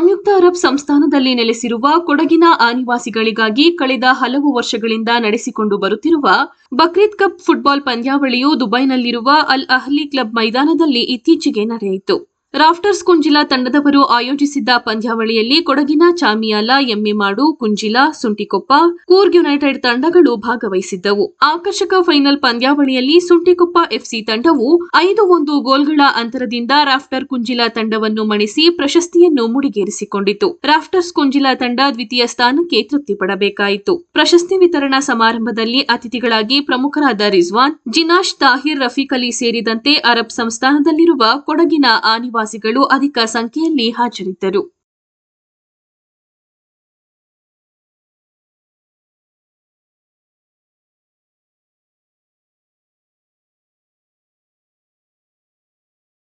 ಸಂಯುಕ್ತ Arab ಸಂಸ್ಥಾನದಲ್ಲಿ ನೆಲೆಸಿರುವ ಕೊಡಗಿನ ಅನಿವಾಸಿಗಳಿಗಾಗಿ ಕಳೆದ ಹಲವು ವರ್ಷಗಳಿಂದ ನಡೆಸಿಕೊಂಡು ಬರುತ್ತಿರುವ ಬಕ್ರೀದ್ ಕಪ್ ಫುಟ್ಬಾಲ್ ಪಂದ್ಯಾವಳಿಯು ದುಬೈನಲ್ಲಿರುವ ಅಲ್ ಅಹ್ಲಿ ಕ್ಲಬ್ ಮೈದಾನದಲ್ಲಿ ಇತ್ತೀಚೆಗೆ ನಡೆಯಿತು. ರಾಫ್ಟರ್ಸ್ ಕುಂಜಿಲ ತಂಡದವರು ಆಯೋಜಿಸಿದ್ದ ಪಂದ್ಯಾವಳಿಯಲ್ಲಿ ಕೊಡಗಿನ ಚಾಮಿಯಾಲ ಎಮ್ಮೆಮಾಡು ಕುಂಜಿಲ, ಸುಂಟಿಕೊಪ್ಪ, ಕೂರ್ಗ್ ಯುನೈಟೆಡ್ ತಂಡಗಳು ಭಾಗವಹಿಸಿದ್ದವು. ಆಕರ್ಷಕ ಫೈನಲ್ ಪಂದ್ಯಾವಳಿಯಲ್ಲಿ ಸುಂಟಿಕೊಪ್ಪ ಎಫ್ಸಿ ತಂಡವು ಐದು ಒಂದು ಗೋಲ್ಗಳ ಅಂತರದಿಂದ ರಾಫ್ಟರ್ ಕುಂಜಿಲ ತಂಡವನ್ನು ಮಣಿಸಿ ಪ್ರಶಸ್ತಿಯನ್ನು ಮುಡಿಗೇರಿಸಿಕೊಂಡಿತು. ರಾಫ್ಟರ್ಸ್ ಕುಂಜಿಲ ತಂಡ ದ್ವಿತೀಯ ಸ್ಥಾನಕ್ಕೆ ತೃಪ್ತಿಪಡಬೇಕಾಯಿತು ಪ್ರಶಸ್ತಿ ವಿತರಣಾ ಸಮಾರಂಭದಲ್ಲಿ ಅತಿಥಿಗಳಾಗಿ ಪ್ರಮುಖರಾದ ರಿಜ್ವಾನ್, ಜಿನಾಶ್, ತಾಹಿರ್, ರಫೀಕ್ ಅಲಿ ಸೇರಿದಂತೆ ಅರಬ್ ಸಂಸ್ಥಾನದಲ್ಲಿರುವ ಕೊಡಗಿನ ಆನಿವಾಸಿಗಳು ಅಧಿಕ ಸಂಖ್ಯೆಯಲ್ಲಿ ಹಾಜರಿದ್ದರು.